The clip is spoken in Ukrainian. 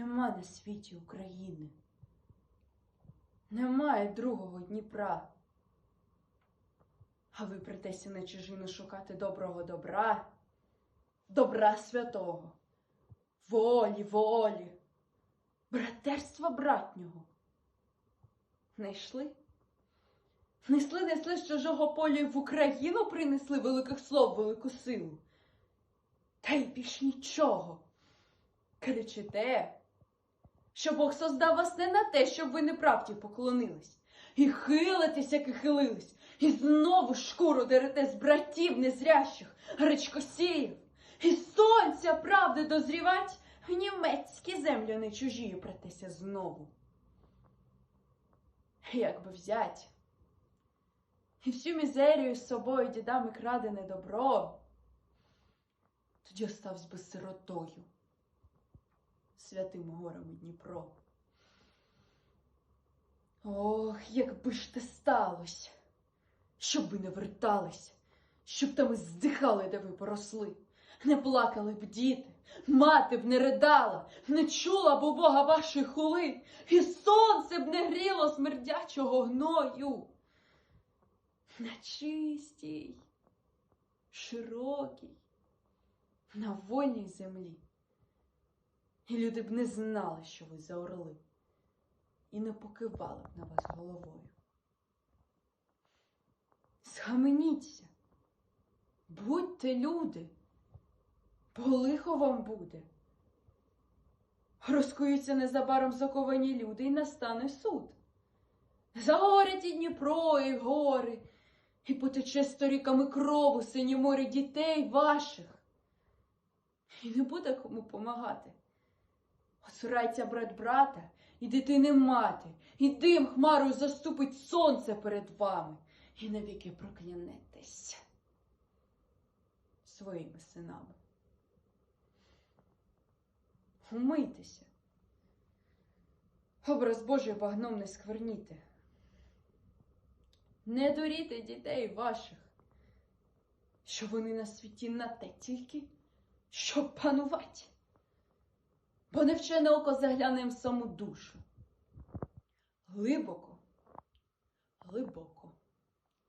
Нема на світі України. Немає другого Дніпра. А ви притеся на чужину шукати доброго добра, добра святого, волі, волі, братерства братнього. Не йшли? Несли, несли з чужого поля в Україну принесли великих слов, велику силу. Та й більш нічого. Кричите, що Бог создав вас не на те, щоб ви неправді поклонились, і хилитесь, як і хилились, і знову шкуру дерете з братів незрящих, гречкосіїв, і сонця правди дозрівать в німецькі землі не чужі претеся знову. Як би взять, і всю мізерію з собою дідами крадене добро, тоді оставсь би сиротою святим горем Дніпро. Ох, якби ж те сталося, щоб ви не вертались, щоб там і здихали, де ви поросли, не плакали б діти, мати б не ридала, не чула б у Бога вашої хули, і сонце б не гріло смердячого гною. На чистій, широкій, на вольній землі. І люди б не знали, що ви за орли, і не покивали б на вас головою. Схаменіться, будьте люди, бо лихо вам буде. Розкуються незабаром заковані люди, і настане суд. Загорять і Дніпро, і гори, і потече сторіками кров у синє море дітей ваших. І не буде кому помагати. Осурайся брат брата, і дитини мати, і дим хмарою заступить сонце перед вами, і навіки проклянетесь своїми синами. Умийтеся. Образ Божий багном не скверніте. Не дуріте дітей ваших, що вони на світі на те тільки, щоб панувати бо невчене око загляне в саму душу. Глибоко, глибоко.